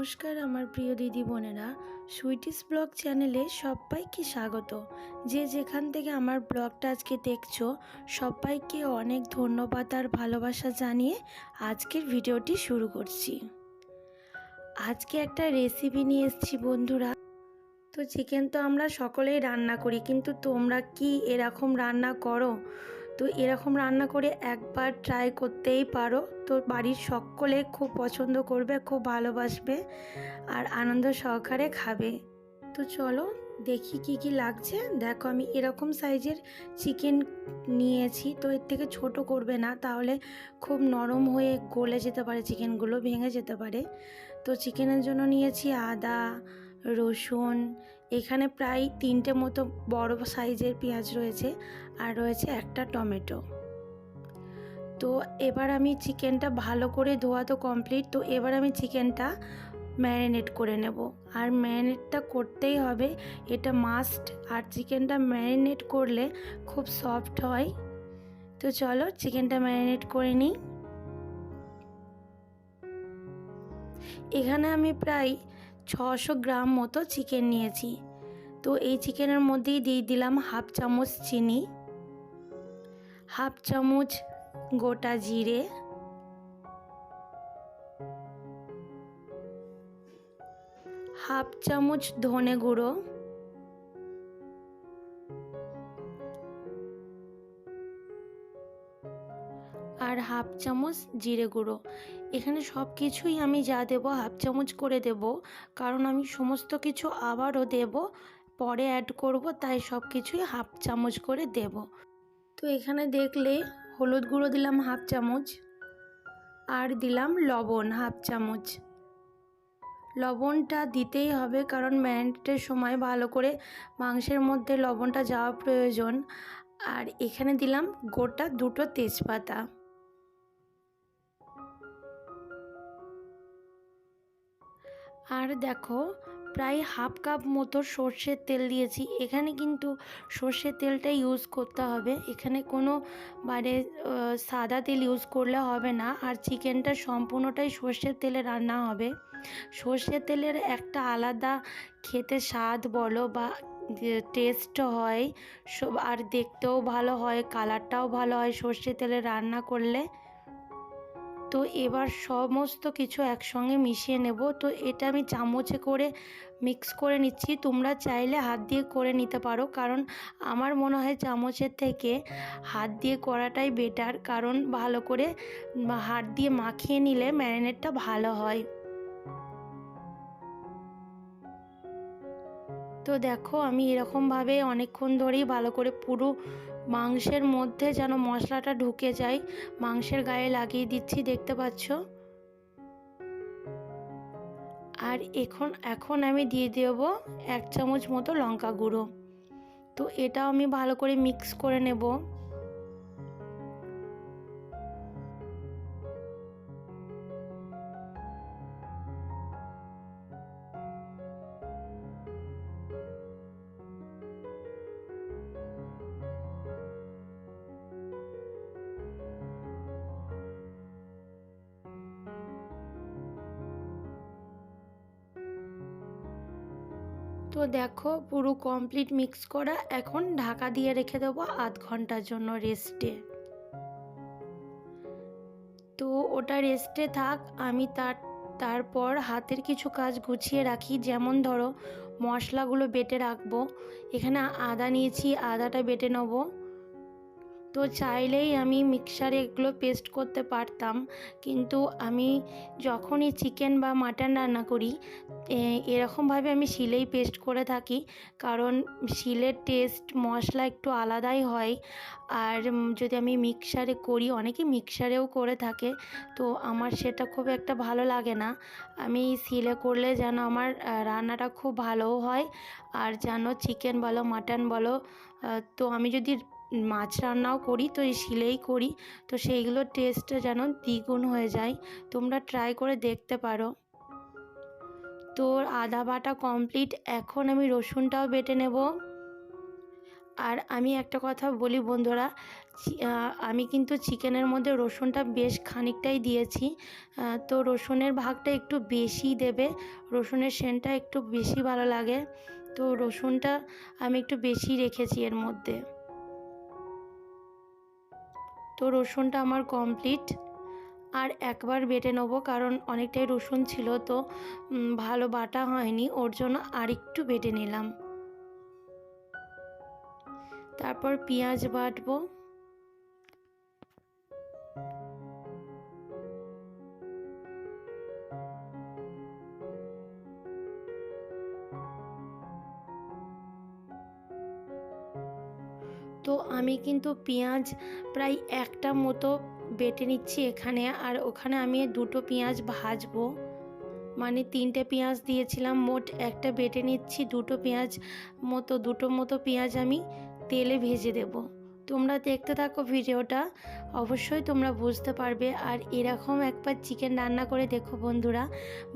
নমস্কার আমার প্রিয় দিদি বোনেরা। সুইটিস ব্লগ চ্যানেলে সবাইকে স্বাগত। যে যেখান থেকে আমার ব্লগটা আজকে দেখছ, সবাইকে অনেক ধন্যবাদ আর ভালোবাসা জানিয়ে আজকের ভিডিওটি শুরু করছি। আজকে একটা রেসিপি নিয়ে এসেছি বন্ধুরা। তো চিকেন তো আমরা সকলেই রান্না করি, কিন্তু তোমরা কি এরকম রান্না করো? তো এরকম রান্না করে একবার ট্রাই করতেই পারো। তো বাড়ির সকলে খুব পছন্দ করবে, খুব ভালোবাসবে আর আনন্দ সহকারে খাবে। তো চলো দেখি কি কি লাগছে। দেখো আমি এরকম সাইজের চিকেন নিয়েছি, তো এর থেকে ছোট করবে না, তাহলে খুব নরম হয়ে গলে যেতে পারে চিকেনগুলো ভেঙে যেতে পারে। তো চিকেনের জন্য নিয়েছি আদা, রসুন, এখানে প্রায় তিনটে মতো বড় সাইজের পেঁয়াজ রয়েছে। আর রয়েছে একটা টমেটো। তো এবার আমি চিকেনটা ভালো করে ধোয়া তো কমপ্লিট তো এবার আমি চিকেনটা ম্যারিনেট করে নেব। আর ম্যারিনেটটা করতেই হবে, এটা মাস্ট আর চিকেনটা ম্যারিনেট করলে খুব সফট হয়। তো চলো চিকেনটা ম্যারিনেট করে নিই। এখানে আমি প্রায় ছশো গ্রাম মতো চিকেন নিয়েছি। তো এই চিকেনের মধ্যেই দিয়ে দিলাম হাফ চামচ চিনি। হাফ চামচ গোটা জিরে, হাফ চামচ ধনে গুঁড়ো, আর হাফ চামচ জিরে গুঁড়ো। এখানে সব কিছুই আমি যা দেব হাফ চামচ করে দেব, কারণ আমি সমস্ত কিছু আবারও দেব, পরে অ্যাড করব, তাই সব কিছুই হাফ চামচ করে দেব। তো এখানে দেখলে হলুদ গুঁড়ো দিলাম হাফ চামচ আর দিলাম লবণ হাফ চামচ। লবণটা দিতেই হবে কারণ ম্যারিনেটের সময় ভালো করে মাংসের মধ্যে লবণটা যাওয়া প্রয়োজন। আর এখানে দিলাম গোটা দুটো তেজপাতা। আর দেখো প্রায় হাফ কাপ মতো সর্ষের তেল দিয়েছি। এখানে কিন্তু সর্ষের তেলটা ইউজ করতে হবে। এখানে কোনো মানে সাদা তেল ইউজ করলে হবে না। আর চিকেনটা সম্পূর্ণটাই সর্ষের তেলে রান্না হবে। সর্ষের তেলের একটা আলাদা খেতে স্বাদ বলো বা টেস্ট হয়। সব, আর দেখতেও ভালো হয় কালারটাও ভালো হয় সর্ষের তেলে রান্না করলে। তো এবার সমস্ত কিছু একসঙ্গে মিশিয়ে নেব। তো এটা আমি চামচে করে মিক্স করে নিচ্ছি। তোমরা চাইলে হাত দিয়ে করে নিতে পারো। কারণ আমার মনে হয় চামচের থেকে হাত দিয়ে করাটাই বেটার কারণ ভালো করে হাত দিয়ে মাখিয়ে নিলে ম্যারিনেটটা ভালো হয়। তো দেখো আমি এরকমভাবে অনেকক্ষণ ধরেই ভালো করে পুরো মাংসের মধ্যে যেন মশলাটা ঢুকে যায়। মাংসের গায়ে লাগিয়ে দিচ্ছি, দেখতে পাচ্ছ? আর এখন এখন আমি দিয়ে দেব এক চামচ মতো লঙ্কা গুঁড়ো। তো এটাও আমি ভালো করে মিক্স করে নেব। দেখো, পুরো কমপ্লিট মিক্স করা। এখন ঢাকা দিয়ে রেখে দেবো আধ ঘণ্টার জন্য রেস্টে তো ওটা রেস্টে থাক, আমি তার, তারপর হাতের কিছু কাজ গুছিয়ে রাখি। যেমন ধরো, মশলাগুলো বেটে রাখব। এখানে আদা নিয়েছি, আদাটা বেটে নেব। তো চাইলেই আমি মিক্সারে এগুলো পেস্ট করতে পারতাম। কিন্তু আমি যখনই চিকেন বা মাটন রান্না করি এরকমভাবে আমি শিলেই পেস্ট করে থাকি। কারণ শিলের টেস্ট মশলা একটু আলাদাই হয়। আর যদি আমি মিক্সারে করি, অনেকে মিক্সারেও করে থাকে। তো আমার সেটা খুব একটা ভালো লাগে না। আমি শিলে করলে যেন আমার রান্নাটা খুব ভালোও হয়। আর যেন চিকেন বলো, মাটন বলো তো আমি যদি মাছ রান্নাও করি, তো এই শিলেই করি। তো সেইগুলোর টেস্টটা যেন দ্বিগুণ হয়ে যায়। তোমরা ট্রাই করে দেখতে পারো। তো আদা বাটা কমপ্লিট এখন আমি রসুনটাও বেটে নেব। আর আমি একটা কথা বলি বন্ধুরা আমি কিন্তু চিকেনের মধ্যে রসুনটা বেশ খানিকটাই দিয়েছি। তো রসুনের ভাগটা একটু বেশি দেবে। রসুনের সেন্টটা একটু বেশি ভালো লাগে। তো রসুনটা আমি একটু বেশি রেখেছি এর মধ্যে। তো রসুনটা আমার কমপ্লিট আর একবার বেটে নেব, কারণ অনেকটাই রসুন ছিল তো ভালো বাটা হয়নি, ওর জন্য আরেকটু বেটে নিলাম। তারপর পেঁয়াজ বাটবো। আমি কিন্তু পেঁয়াজ প্রায় একটা মতো বেটে নিচ্ছি এখানে, আর ওখানে আমি দুটো পেঁয়াজ ভাজবো। মানে তিনটে পেঁয়াজ দিয়েছিলাম, মোট একটা বেটে নিচ্ছি, দুটো পেঁয়াজ মতো, দুটো মতো পেঁয়াজ আমি তেলে ভেজে দেব। তোমরা দেখতে থাকো ভিডিওটা, অবশ্যই তোমরা বুঝতে পারবে। আর এরকম একবার চিকেন রান্না করে দেখো বন্ধুরা,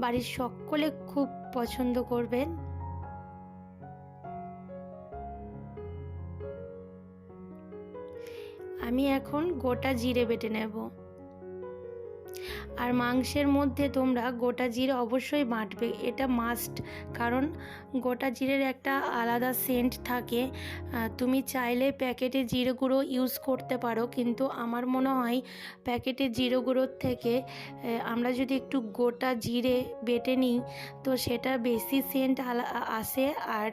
বাড়ির সকলে খুব পছন্দ করবেন। আমি এখন গোটা জিরে বেটে নেব। আর মাংসের মধ্যে তোমরা গোটা জিরে অবশ্যই বাঁটবে, এটা মাস্ট কারণ গোটা জিরের একটা আলাদা সেন্ট থাকে। তুমি চাইলে প্যাকেটে জিরে গুঁড়ো ইউজ করতে পারো, কিন্তু আমার মনে হয় প্যাকেটে জিরে গুঁড়োর থেকে আমরা যদি একটু গোটা জিরে বেটে নিই, তো সেটা বেশি সেন্ট আসে। আর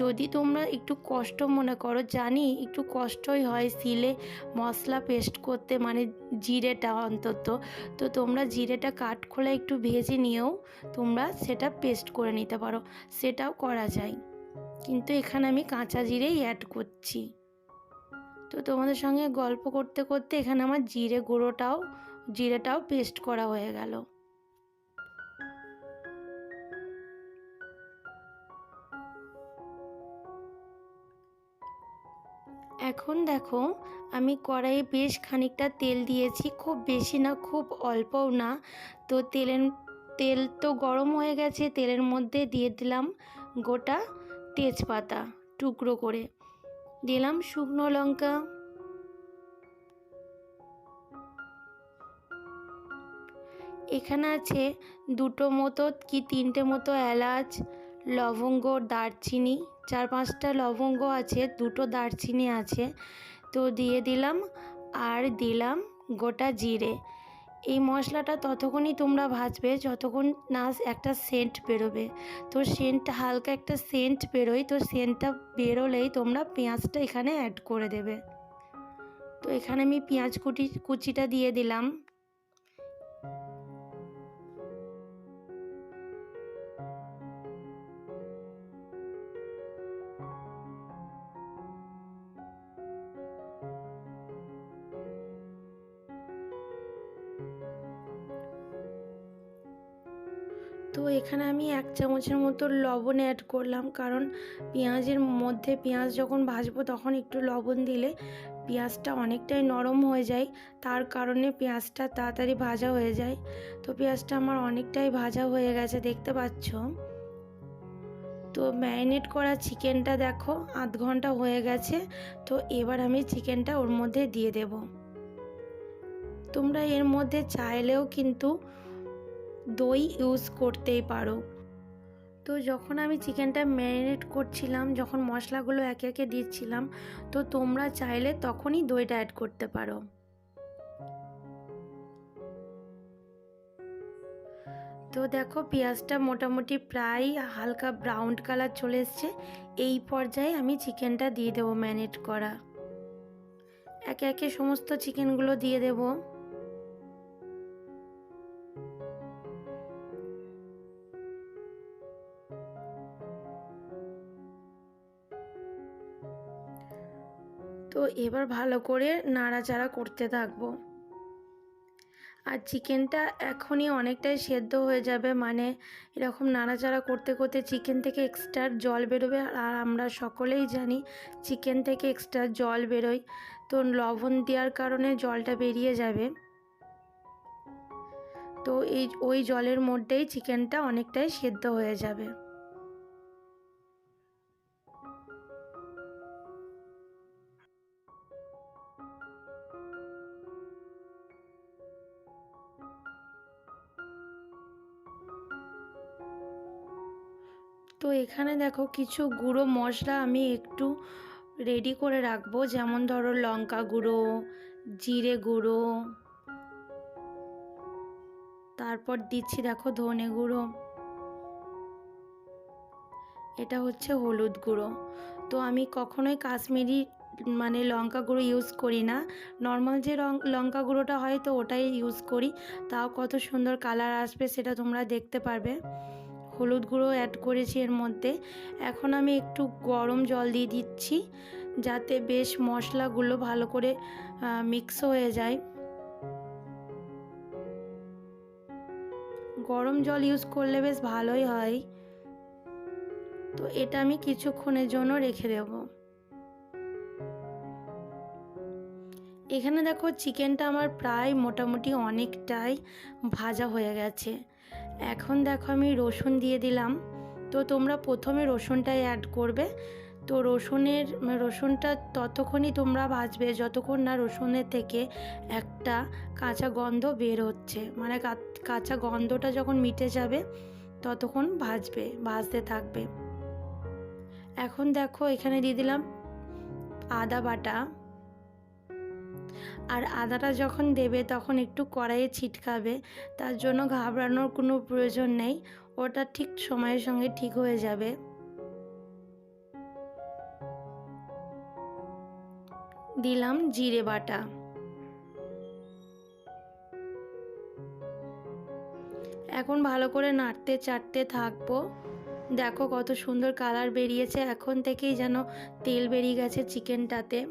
যদি তোমরা একটু কষ্ট মনে করো, জানি একটু কষ্টই হয় সিলে মশলা পেস্ট করতে মানে জিরেটা অন্তত। তো তোমরা জিরেটা কাট খোলা একটু ভেজে নিয়েও তোমরা সেটা পেস্ট করে নিতে পারো। সেটাও করা যায়। কিন্তু এখানে আমি কাঁচা জিরেই অ্যাড করছি। তো তোমাদের সঙ্গে গল্প করতে করতে এখানে আমার জিরে গুঁড়োটাও, জিরেটাও পেস্ট করা হয়ে গেল। এখন দেখো, আমি কড়াইয়ে বেশ খানিকটা তেল দিয়েছি, খুব বেশি না, খুব অল্পও না। তো তেলের, তেল তো গরম হয়ে গেছে, তেলের মধ্যে দিয়ে দিলাম গোটা তেজপাতা টুকরো করে। দিলাম শুকনো লঙ্কা। এখানে আছে দুটো মতো কি তিনটে মতো এলাচ লবঙ্গ, দারচিনি, চার পাঁচটা লবঙ্গ আছে, দুটো দারচিনি আছে। তো দিয়ে দিলাম আর দিলাম গোটা জিরে। এই মশলাটা ততক্ষণই তোমরা ভাজবে, যতক্ষণ না একটা সেন্ট বেরোবে। তো সেন্ট, হালকা একটা সেন্ট বেরোয়, তো সেন্টটা বেরোলেই তোমরা পেঁয়াজটা এখানে অ্যাড করে দেবে। তো এখানে আমি পেঁয়াজ কুটি, কুচিটা দিয়ে দিলাম। তো এখানে আমি এক চামচের মতো লবণ অ্যাড করলাম। কারণ পেঁয়াজের মধ্যে পেঁয়াজ যখন ভাজবো তখন একটু লবণ দিলে পেঁয়াজটা অনেকটাই নরম হয়ে যায়। তার কারণে পেঁয়াজটা তাড়াতাড়ি ভাজা হয়ে যায়। তো পেঁয়াজটা আমার অনেকটাই ভাজা হয়ে গেছে, দেখতে পাচ্ছ? তো ম্যারিনেট করা চিকেনটা দেখো, আধ ঘণ্টা হয়ে গেছে। তো এবার আমি চিকেনটা ওর মধ্যে দিয়ে দেব। তোমরা এর মধ্যে চাইলেও কিন্তু দই ইউজ করতেই পারো। তো যখন আমি চিকেনটা ম্যারিনেট করছিলাম, যখন মশলাগুলো একে একে দিচ্ছিলাম, তো তোমরা চাইলে তখনই দইটা অ্যাড করতে পারো। তো দেখো পেঁয়াজটা মোটামুটি প্রায় হালকা ব্রাউন কালার চলে এসছে। এই পর্যায়ে আমি চিকেনটা দিয়ে দেবো ম্যারিনেট করা। একে একে সমস্ত চিকেনগুলো দিয়ে দেবো। এবার ভালো করে নাড়াচাড়া করতে থাকব। আর চিকেনটা এখনই অনেকটাই সেদ্ধ হয়ে যাবে মানে এরকম নাড়াচাড়া করতে করতে চিকেন থেকে এক্সট্রা জল বেরোবে। আর আমরা সকলেই জানি চিকেন থেকে এক্সট্রা জল বেরোয়, তো লবণ দেওয়ার কারণে জলটা বেরিয়ে যাবে। তো এই, ওই জলের মধ্যেই চিকেনটা অনেকটাই সেদ্ধ হয়ে যাবে। এখানে দেখো কিছু গুঁড়ো মশলা আমি একটু রেডি করে রাখব। যেমন ধরো লঙ্কা গুঁড়ো, জিরে গুঁড়ো, তারপর দিচ্ছি দেখো ধনে গুঁড়ো। এটা হচ্ছে হলুদ গুঁড়ো। তো আমি কখনোই কাশ্মীরি মানে লঙ্কা গুঁড়ো ইউজ করি না। নর্মাল যে রং, লঙ্কা গুঁড়োটা হয় তো ওটাই ইউজ করি। তাও কত সুন্দর কালার আসবে সেটা তোমরা দেখতে পারবে। হলুদ গুঁড়ো অ্যাড করেছি এর মধ্যে। এখন আমি একটু গরম জল দিয়ে দিচ্ছি, যাতে বেশ মশলাগুলো ভালো করে মিক্স হয়ে যায়। গরম জল ইউজ করলে বেশ ভালোই হয়। তো এটা আমি কিছুক্ষণের জন্য রেখে দেব। এখানে দেখো চিকেনটা আমার প্রায় মোটামুটি অনেকটাই ভাজা হয়ে গেছে। এখন দেখো আমি রসুন দিয়ে দিলাম। তো তোমরা প্রথমে রসুনটাই অ্যাড করবে। তো রসুনের, রসুনটা ততক্ষণই তোমরা ভাজবে, যতক্ষণ না রসুনের থেকে একটা কাঁচা গন্ধ বের হচ্ছে। মানে কাঁচা গন্ধটা যখন মিটে যাবে, ততক্ষণ ভাজবে, ভাজতে থাকবে। এখন দেখো এখানে দিয়ে দিলাম আদা বাটা। আর আদাটা যখন দেবে তখন একটু কড়াইয়ে ছিটকাবে, তার জন্য ঘাবড়ানোর কোনো প্রয়োজন নেই। ওটা ঠিক সময়ের সঙ্গে ঠিক হয়ে যাবে। দিলাম জিরে বাটা। এখন ভালো করে নাড়তে চাটতে থাকব। দেখো কত সুন্দর কালার বেরিয়েছে। এখন থেকেই যেন তেল বেরিয়ে গেছে চিকেনটাতে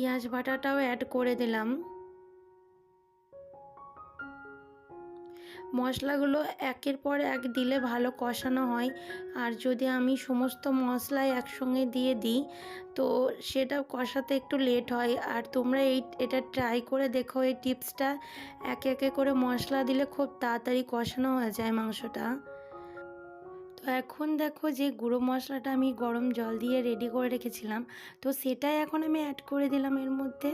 পেঁয়াজ বাটাটাও অ্যাড করে দিলাম। মশলাগুলো একের পর এক দিলে ভালো কষানো হয়। আর যদি আমি সমস্ত মশলাই একসঙ্গে দিয়ে দিই, তো সেটা কষাতে একটু লেট হয়। আর তোমরা এই, এটা ট্রাই করে দেখো, এই টিপসটা একে একে করে মশলা দিলে খুব তাড়াতাড়ি কষানো হয়ে যায় মাংসটা। তো এখন দেখো যে গুঁড়ো মশলাটা আমি গরম জল দিয়ে রেডি করে রেখেছিলাম। তো সেটাই এখন আমি অ্যাড করে দিলাম এর মধ্যে।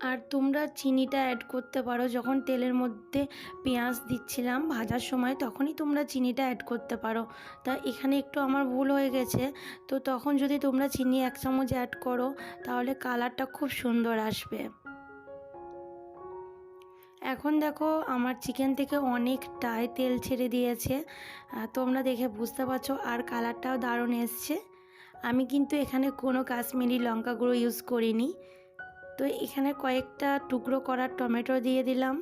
আর তোমরা চিনিটা অ্যাড করতে পারো। যখন তেলের মধ্যে পেঁয়াজ দিচ্ছিলাম ভাজার সময়, তখনই তোমরা চিনিটা অ্যাড করতে পারো। তা এখানে একটু আমার ভুল হয়ে গেছে। তো তখন যদি তোমরা চিনি এক চামচ অ্যাড করো, তাহলে কালারটা খুব সুন্দর আসবে। এখন দেখো আমার চিকেন থেকে অনেকটাই তেল ছেড়ে দিয়েছে। তোমরা দেখে বুঝতে পারছ আর কালারটাও দারুণ এসছে। আমি কিন্তু এখানে কোনো কাশ্মীরি লঙ্কা গুঁড়ো ইউজ করিনি। তো এখানে কয়েকটা টুকরো করার টমেটো দিয়ে দিলাম।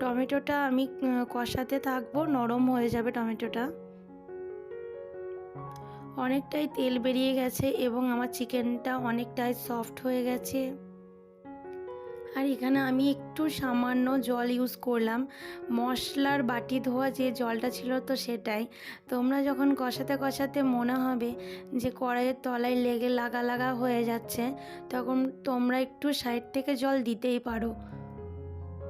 টমেটোটা আমি কষাতে থাকব, নরম হয়ে যাবে টমেটোটা। অনেকটাই তেল বেরিয়ে গেছে এবং আমার চিকেনটা অনেকটাই সফট হয়ে গেছে। আর এখানে আমি একটু সামান্য জল ইউজ করলাম। মশলার বাটি ধোয়া যে জলটা ছিল তো সেটাই। তোমরা যখন কষাতে কষাতে মনে হবে যে কড়াইয়ের তলায় লেগে লাগা লাগা হয়ে যাচ্ছে, তখন তোমরা একটু সাইড থেকে জল দিতেই পারো।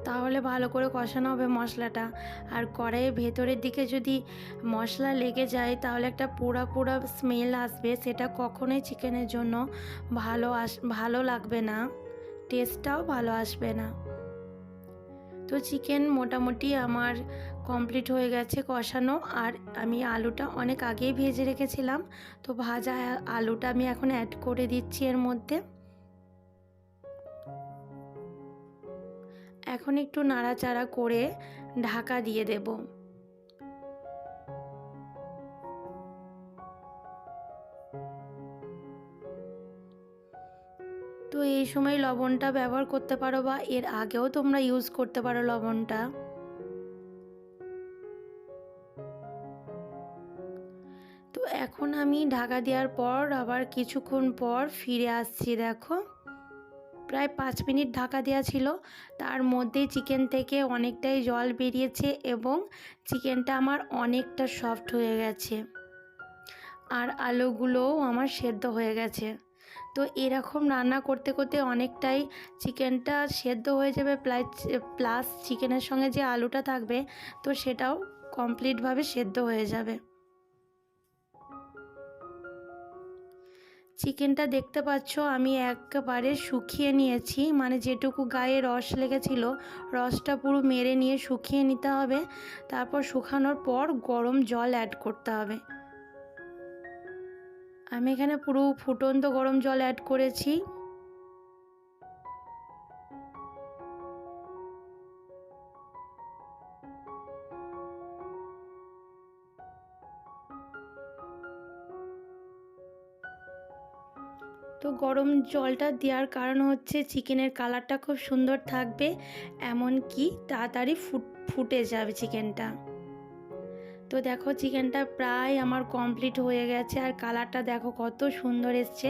তাহলে ভালো করে কষানো হবে মশলাটা। আর কড়াইয়ের ভেতরের দিকে যদি মশলা লেগে যায়, তাহলে একটা পোড়া পোড়া স্মেল আসবে। সেটা কখনোই চিকেনের জন্য ভালো আস, ভালো লাগবে না। টেস্টটাও ভালো আসবে না। তো চিকেন মোটামুটি আমার কমপ্লিট হয়ে গেছে কষানো আর আমি আলুটা অনেক আগেই ভেজে রেখেছিলাম। তো ভাজা আলুটা আমি এখন অ্যাড করে দিচ্ছি এর মধ্যে। এখন একটু নাড়াচাড়া করে ঢাকা দিয়ে দেবো। তো এই সময় লবণটা ব্যবহার করতে পারো বা এর আগেও তোমরা ইউজ করতে পারো লবণটা। তো এখন আমি ঢাকা দেওয়ার পর আবার কিছুক্ষণ পর ফিরে আসছি, দেখো। প্রায় পাঁচ মিনিট ঢাকা দেওয়া ছিল। তার মধ্যেই চিকেন থেকে অনেকটাই জল বেরিয়েছে এবং চিকেনটা আমার অনেকটা সফট হয়ে গেছে। আর আলুগুলোও আমার সেদ্ধ হয়ে গেছে। তো এরকম রান্না করতে করতে অনেকটাই চিকেনটা সেদ্ধ হয়ে যাবে প্লাস প্লাস চিকেনের সঙ্গে যে আলুটা থাকবে, তো সেটাও কমপ্লিটভাবে সেদ্ধ হয়ে যাবে। চিকেনটা দেখতে পাচ্ছ, আমি একবারে শুকিয়ে নিয়েছি মানে যেটুকু গায়ে রস লেগেছিল, রসটা পুরো মেরে নিয়ে শুকিয়ে নিতে হবে, তারপর শুকানোর পর গরম জল অ্যাড করতে হবে। আমি এখানে পুরো ফুটন্ত গরম জল অ্যাড করেছি। তো গরম জলটা দেওয়ার কারণ হচ্ছে চিকেনের কালারটা খুব সুন্দর থাকবে, এমনকি তাড়াতাড়ি ফুট, ফুটে যাবে চিকেনটা। তো দেখো চিকেনটা প্রায় আমার কমপ্লিট হয়ে গেছে আর কালারটা দেখো কত সুন্দর এসছে।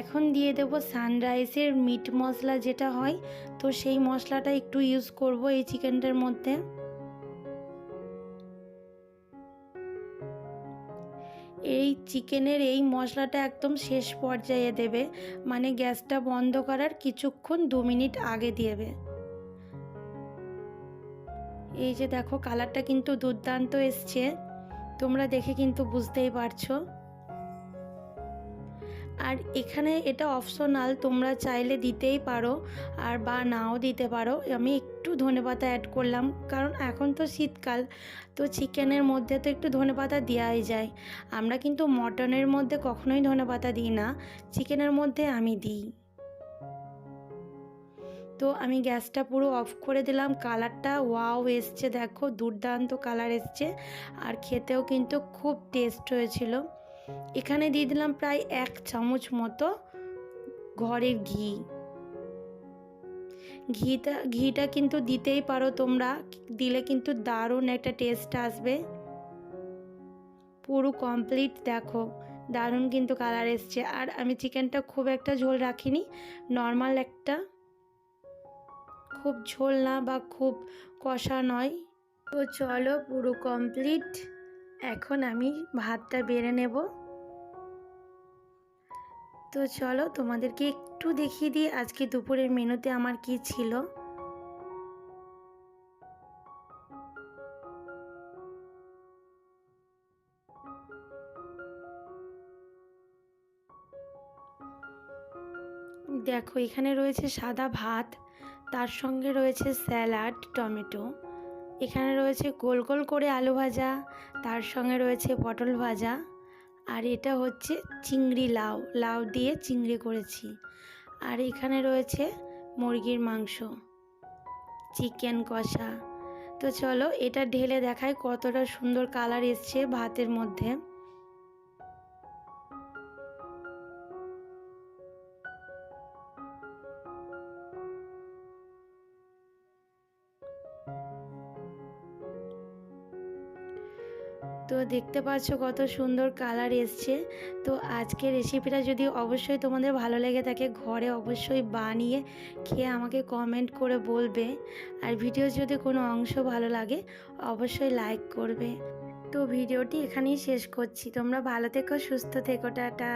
এখন দিয়ে দেব সানরাইসের মিট মশলা যেটা হয়, তো সেই মশলাটা একটু ইউজ করব এই চিকেনটার মধ্যে। এই চিকেনের এই মশলাটা একদম শেষ পর্যায়ে দেবে মানে গ্যাসটা বন্ধ করার কিছুক্ষণ দু মিনিট আগে দেবে। এই যে দেখো কালারটা কিন্তু দুর্দান্ত এসছে। তোমরা দেখে কিন্তু বুঝতেই পারছ। আর এখানে এটা অপশনাল তোমরা চাইলে দিতেই পারো আর বা নাও দিতে পারো। আমি একটু ধনেপাতা অ্যাড করলাম, কারণ এখন তো শীতকাল, তো চিকেনের মধ্যে তো একটু ধনেপাতা দেওয়াই যায়। আমরা কিন্তু মটনের মধ্যে কখনোই ধনেপাতা দিই না, চিকেনের মধ্যে আমি দিই। তো আমি গ্যাসটা পুরো অফ করে দিলাম। কালারটা ওয়াও এসছে, দেখো দুর্দান্ত কালার এসছে। আর খেতেও কিন্তু খুব টেস্ট হয়েছিল। এখানে দিয়ে দিলাম প্রায় এক চামচ মতো ঘরের ঘি। ঘিটা ঘিটা কিন্তু দিতেই পারো তোমরা। দিলে কিন্তু দারুণ একটা টেস্ট আসবে। পুরো কমপ্লিট, দেখো দারুণ কিন্তু কালার এসছে। আর আমি চিকেনটা খুব একটা ঝোল রাখিনি, নর্মাল একটা খুব ঝোল না বা খুব কষা নয়। তো চলো পুরো কমপ্লিট এখন আমি ভাতটা বেড়ে নেব। তো চলো তোমাদেরকে একটু দেখিয়ে দিই আজকে দুপুরের মেনুতে আমার কি ছিল। দেখো, এখানে রয়েছে সাদা ভাত তার সঙ্গে রয়েছে স্যালাড, টমেটো। এখানে রয়েছে গোল গোল করে আলু ভাজা, তার সঙ্গে রয়েছে পটল ভাজা। আর এটা হচ্ছে চিংড়ি লাউ লাউ দিয়ে চিংড়ি করেছি। আর এখানে রয়েছে মুরগির মাংস, চিকেন কষা। তো চলো এটা ঢেলে দেখায় কতটা সুন্দর কালার এসছে ভাতের মধ্যে। দেখতে পাচ্ছ কত সুন্দর কালার এসছে। তো আজকে রেসিপিটা যদি অবশ্যই তোমাদের ভালো লেগে থাকে, ঘরে অবশ্যই বানিয়ে খেয়ে আমাকে কমেন্ট করে বলবে। আর ভিডিও যদি কোনো অংশ ভালো লাগে, অবশ্যই লাইক করবে। তো ভিডিওটি এখানেই শেষ করছি। তোমরা ভালো থেকো, সুস্থ থেকো, টাটা।